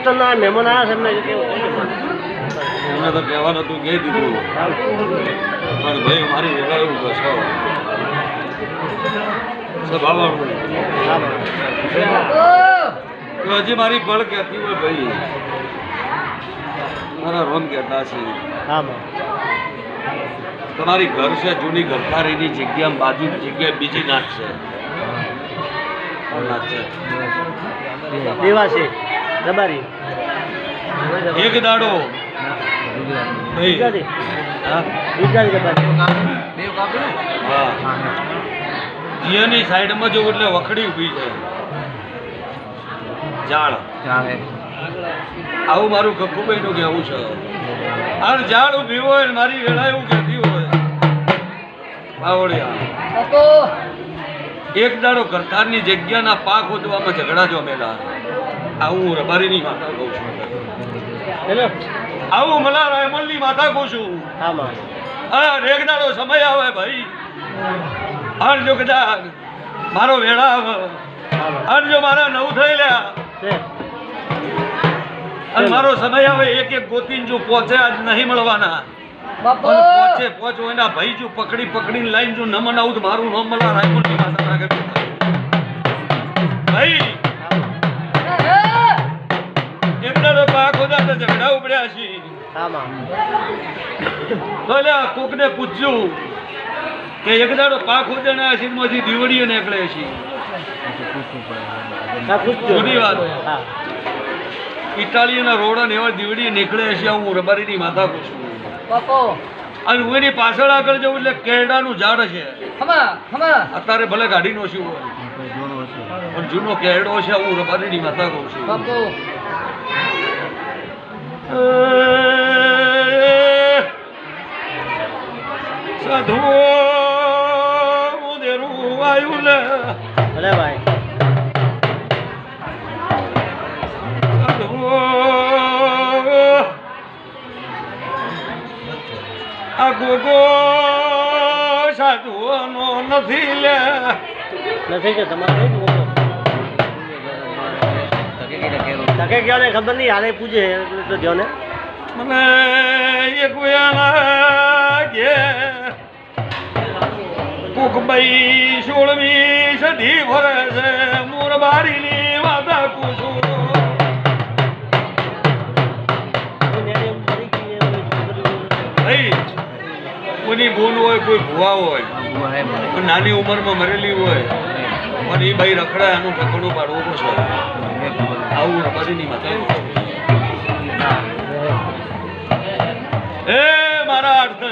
હોસ્ટેલના મહેમાન આવ્યા છે એમને તો કહેવાનું હતું કહી દીધું. પણ ભાઈ મારી જગ્યા એવું કશો સ્વભાવવાનું તો હજી મારી પળ કહેતી હોય ભાઈ. મારા રોમ કહેતા છે. હા તમારી ઘર છે જૂની ઘરકારીની જગ્યા બાજુ જગ્યાએ બીજી નાચ છે. નાચ છે દબારી. એક દાડો. ભાઈ. વિદ્યાર્થી હા. હા. જીઓની સાઈડમાં જો એટલે વખડી ઊભી છે. ઝાડ. આવું મારું કક્કુભાઈ નું કહેવું છે. આ ઝાડ ઊભી હોય ને મારી વેળા એવું કહેતી હોય. બાવળિયા. એક દાડો કરતારની જગ્યાના પાક હોદવામાં ઝઘડા જોમેલા. આવું હું રબારીની માતા કહું છું. હેલો આવું મલા રાયમલની માતા કહું છું. હા માં. હા સમય આવે ભાઈ. અને જો કદાચ મારો વેળા આવે. જો મારા નવ થઈ લ્યા. અને મારો સમય આવે એક એક ગોતીન જો પહોંચે આજ નહીં મળવાના. અને પહોંચે પહોંચો એના ભાઈ જો પકડી પકડીને લાઈન જો ન મનાવું તો મારું ન મલા રાયપુરની માતા પ્રગટ ભાઈ તો ઝઘડા ઉપડ્યા છે હા માં તો એટલે પૂછ્યું કે એક દાડો પાક હોદાના આશીર્માંથી દીવડીઓ નીકળે છે. જુદી વાત. ઇટાલીના રોડા ને એવા દીવડી નીકળે છે હું રબારીની ની માથા છું. અને હું એની પાછળ આગળ જવું એટલે કેરડાનું ઝાડ છે. અત્યારે ભલે ગાડી નો હોય પણ જૂનો કેરડો છે હું રબારીની માથા કહું છું. સાધુ ઉદેરું આવ્યું લે ભલે ભાઈ. ગોગો સાધુઓનો નથી લે. નથી કે તમારે ધકે ગયો ને ખબર નહીં હારે પૂછે એટલે તો જો ને મને એક કે કુકબાઈ સોળમી સધી ભરે છે મોરબારીની માતા કુસુમ કોઈની ભૂલ હોય કોઈ ભુવા હોય કોઈ નાની ઉંમરમાં મરેલી હોય પણ એ ભાઈ રખડા એનું ઠકડું પાડવું પડશે. આવું રબારીની માતા એ મારા અર્થ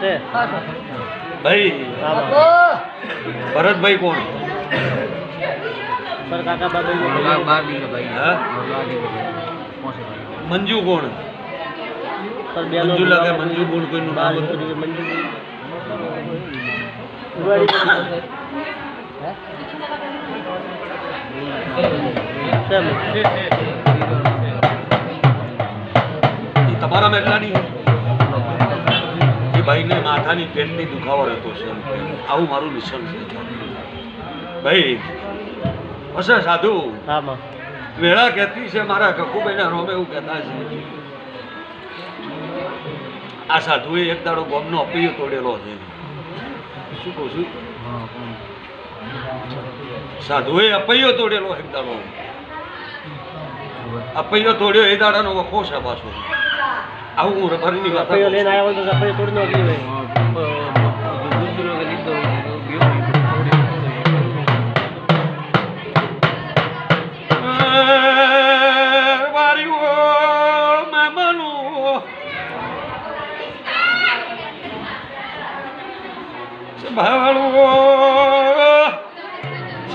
છે. ભાઈ ભરતભાઈ કોણ? પર કાકા બાબુ હા? મંજુ કોણ? પર બેનો મંજુ લાગે મંજુ બોલ કોઈનું બાર નામ. મંજુ? એ તમારા મેટલાની એ ભાઈને માથાની પેટની દુખાવો રહેતો છે. આવું મારું મિશન છે. ભાઈ હશે સાધુ? વેળા કહેતી છે મારા કકુભાઈના રોમે એવું કહેતા છે. આ સાધુએ એક દાડો ગોમનો અપૈયો તોડેલો છે. શું કહું છું? સાધુએ અપૈયો તોડેલો એક દાડો. અપૈયો તોડ્યો એ દાડાનો વખો છે પાછો. આવું હું રબારીની વાત લઈને આવ્યો તો અપૈયો તોડી નાખી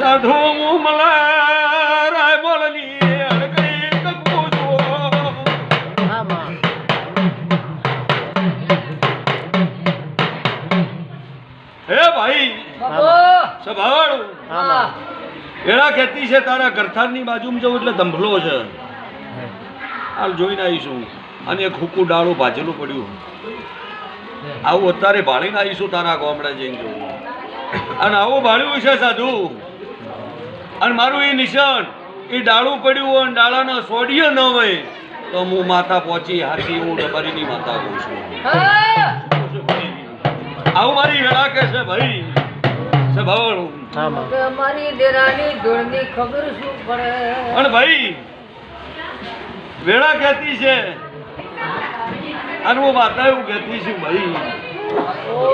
કકુ જો હા ભાઈ એના કહેતી છે તારા ગરથારની બાજુમાં જવું એટલે ધંભલો છે હાલ જોઈને આવીશું અને એક હુકુ ડાળું ભાજેલું પડ્યું આવું અત્યારે ભાળીને આવીશું તારા ગામડા જઈને જોવું અને આવું ભાળ્યું છે સાધુ અને મારું એ નિશાન એ ડાળું પડ્યું હોય અને ડાળાના સોડિયો ન હોય તો હું માતા પહોંચી હાથી હું ડબરીની માતા કહું છું. આવું મારી વેળા કે છે ભાઈ? છે ભાવળું. અમારી ડેરાની ધૂળની ખબર શું પડે? પણ ભાઈ વેળા કહેતી છે. અને હું માતા એવું કહેતી છું ભાઈ.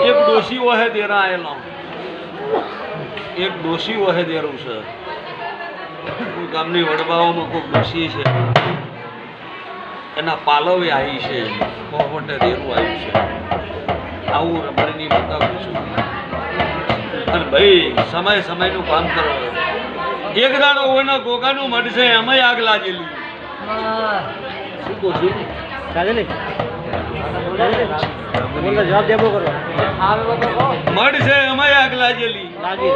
એક ડોશી વહે દેરા આયેલો. એક ડોશી વહે દેરું છે. કોઈ ગામની વડબાઓમાં કોઈ ડોશી છે. એના પાલવે આવી છે. કોહવટે દેરું આવ્યું છે. આવું રબારીની બતાવું છું અને ભાઈ સમય સમયનું કામ કરો. એક દાડો ઓના ગોગાનું મઢશે એમાંય આગ લાગેલી. શું કહું છું? જવાબ દેવો કરો. મઢ છે એમાંય આગ લાગેલી. લાગી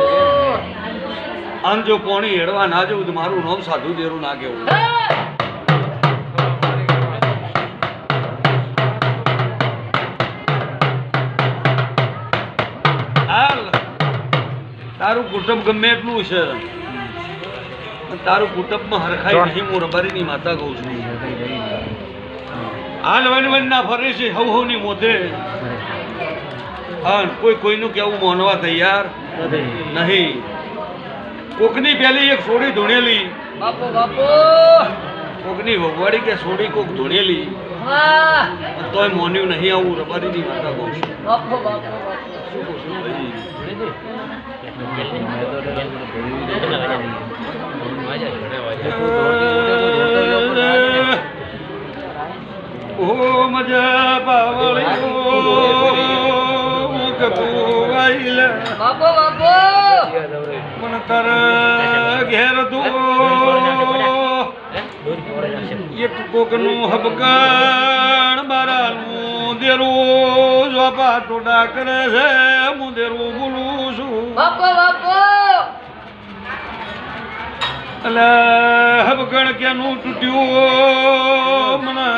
આમ જો કોણી હેડવા ના જવું તો મારું નામ સાધુ દેરું ના કેવું. તારું કુટુંબ ગમે એટલું છે. તારું કુટુંબમાં હરખાઈ નહીં હું રબારીની માતા કહું છું. હાલ વન વન ના ફરે છે હવ હવની મોઢે હા કોઈ કોઈનું કેવું માનવા તૈયાર? નહીં. કોકની પેલી એક સોડી ધૂણેલી. બાપો બાપો. કોકની વગવાડી કે સોડી કોક ધૂણેલી. તોય મોન્યું નહીં આવું રબારીની માતા કહું છું. બાપો બાપો. શું કહું છું? ઓ મજા પાવળિયો કપુવાઈલ બાપો બાપુ. મન તર ઘેર દો એક કોકનું હબકાણ બારાનું દેરું. જોપા ટોડા કરે છે હું દેરું બોલું છું. બાપુ બાપુ! એટલે હબકણ કેનું તૂટ્યું? મને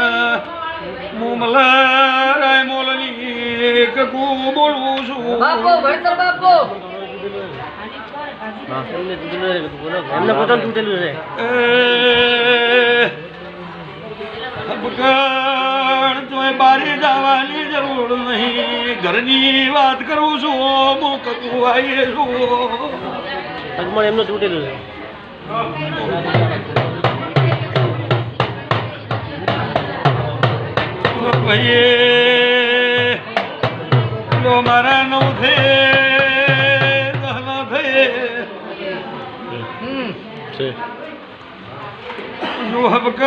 મુમલારાય મોલની કકુ બોલું છું. બાપો ભણતર બાપુ! એમને તૂટેલું તૂટેલું છે જરૂર નહીં ઘરની વાત કરું છું કકુ આવીએ છું અજમણ એમનું તૂટેલું છે ભાઈએ લો મારા જો હબક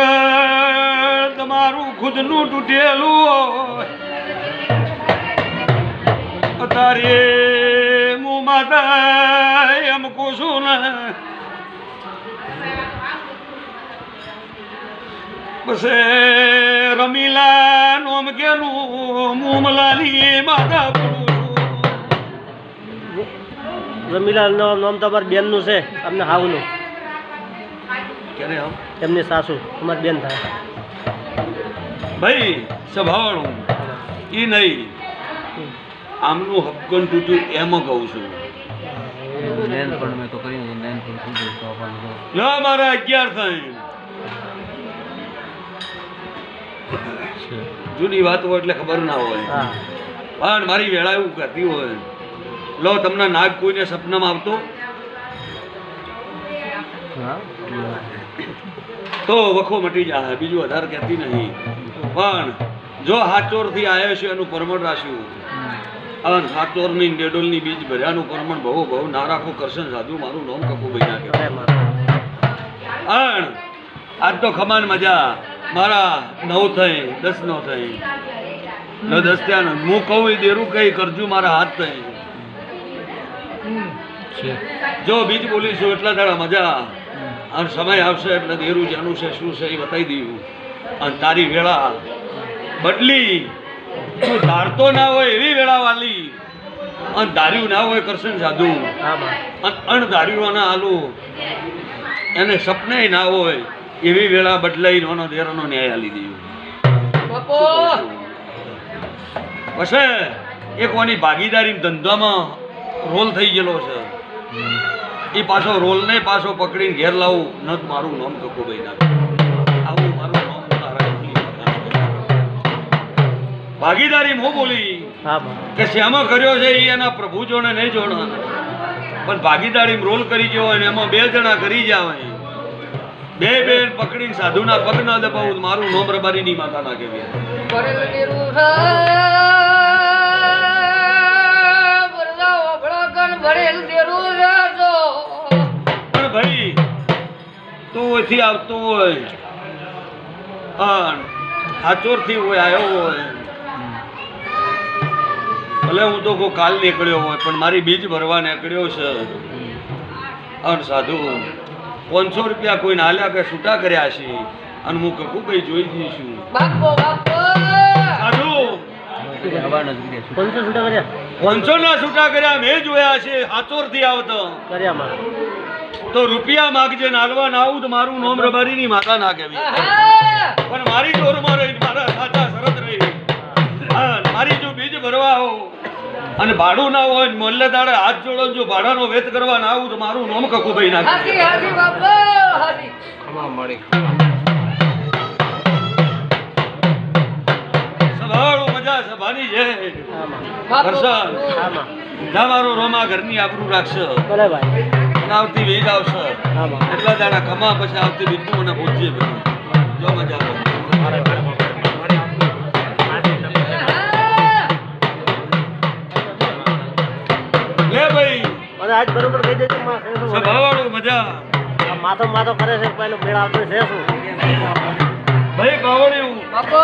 તમારું ખુદનું તૂટેલું અત્યારે હું માતા એમ કહું છું ને, બસ રમીલા નોમ કેનું મુમલાની માતા રમીલાલ નામ તમારી બેનનું છે તમને હાવનું. ક્યારે આમ એમની સાસુ તમારી બેન થાય. ભાઈ સ્વભાવનું એ નહીં આમનું હપકન તૂટ્યું એમ કહું છું. લો મારા અગિયાર થાય જૂની વાત હોય એટલે ખબર ના હોય. હા. પણ મારી વેળા એવું કરતી હોય. લો તમને નાગ કોઈને સપનામાં આવતો? તો વખો મટી જાય બીજું વધારે કહેતી નહીં. પણ જો હાચોરથી આવ્યો છે એનું પરમણ રાખ્યું અને હાચોરની ડેડોલની બીજ ભર્યાનું પરમણ બહુ બહુ ના રાખો કરશન સાધુ મારું નામ કપુભાઈ ના કહેવાય અણ આજ તો ખમાન મજા. મારા નવ થઈ દસ નો થઈ. ન દસ ત્યાં હું કહું એ દેરું કઈ કરજો મારા હાથ થઈ. જો બીજ બોલીશું એટલા દાડા મજા. અને સમય આવશે એટલે દેરું જાનું છે શું છે એ બતાવી દીધું. અને તારી વેળા બદલી. તું ધારતો ના હોય એવી વેળા વાલી. અને ધાર્યું ના હોય કરશન સાધુ. અને અણધાર્યુંના આલુ. એને સપને ના હોય એવી વેળા બદલાઈ નોનો દેરાનો ન્યાય આલી દીધું. પછી એક કોની ભાગીદારી ધંધામાં રોલ થઈ ગયેલો છે. એ પાછો રોલને પાછો પકડીને ઘેર લાવું. ન તો મારું નામ કકુભાઈ ના આવું મારું નામ ભાગીદારી હું બોલી? કે શ્યામાં કર્યો છે એ એના પ્રભુ જોણે નહીં જોણે પણ ભાગીદારી રોલ કરી ગયો હોય ને એમાં બે જણા કરી જાવ બે બે પકડીને સાધુના પગ ના દબાવું મારું નોમ રબારીની માતા ના કેવી તું આવતો હોય. અન હાચોરથી હોય આવ્યો હોય. ભલે હું તો કોઈ કાલ નીકળ્યો હોય પણ મારી બીજ ભરવા નીકળ્યો છે. અન સાધુ પાંચસો રૂપિયા કોઈને હાલ્યા કે છૂટા કર્યા છે? અને હું કકુ કઈ જોઈ જઈ છું બાપો! સાધુ! પંચો છૂટા કર્યા? પાંચસો ના છૂટા કર્યા મેં જોયા છે હાચોરથી આવતો. કર્યા તો રૂપિયા માગજે નાલવા ના આવું તો મારું નોમ રબારીની માતા ના કહેવી. પણ મારી જોરમાં રહી મારા સાચા શરત રહી. હા, મારી જો બીજ ભરવા આવો અને ભાડું ના હોય મોલ્લે દાડે હાથ જોડો ને જો ભાડાનો વેત કરવા ના આવું તો મારું નોમ કકુ ભાઈ ના હાજી બાપો સભાળું મજા સભાની છે. માં. વરસાદ. તમારો રોમા ઘરની આબરૂ રાખશે. ભલે ભાઈ અને આવતી વીજ આવશે. એટલા દાડા કમા પછી આવતી બીજું મને પૂછીએ બધું જો મજા આવે. આહા! ભાઈ. મને આજ બરોબર કહી દેજો મજા. માથો માથો કરે છે પેલો મેળ આવતો છે શું? ભાઈ કાવડિયું બાપો!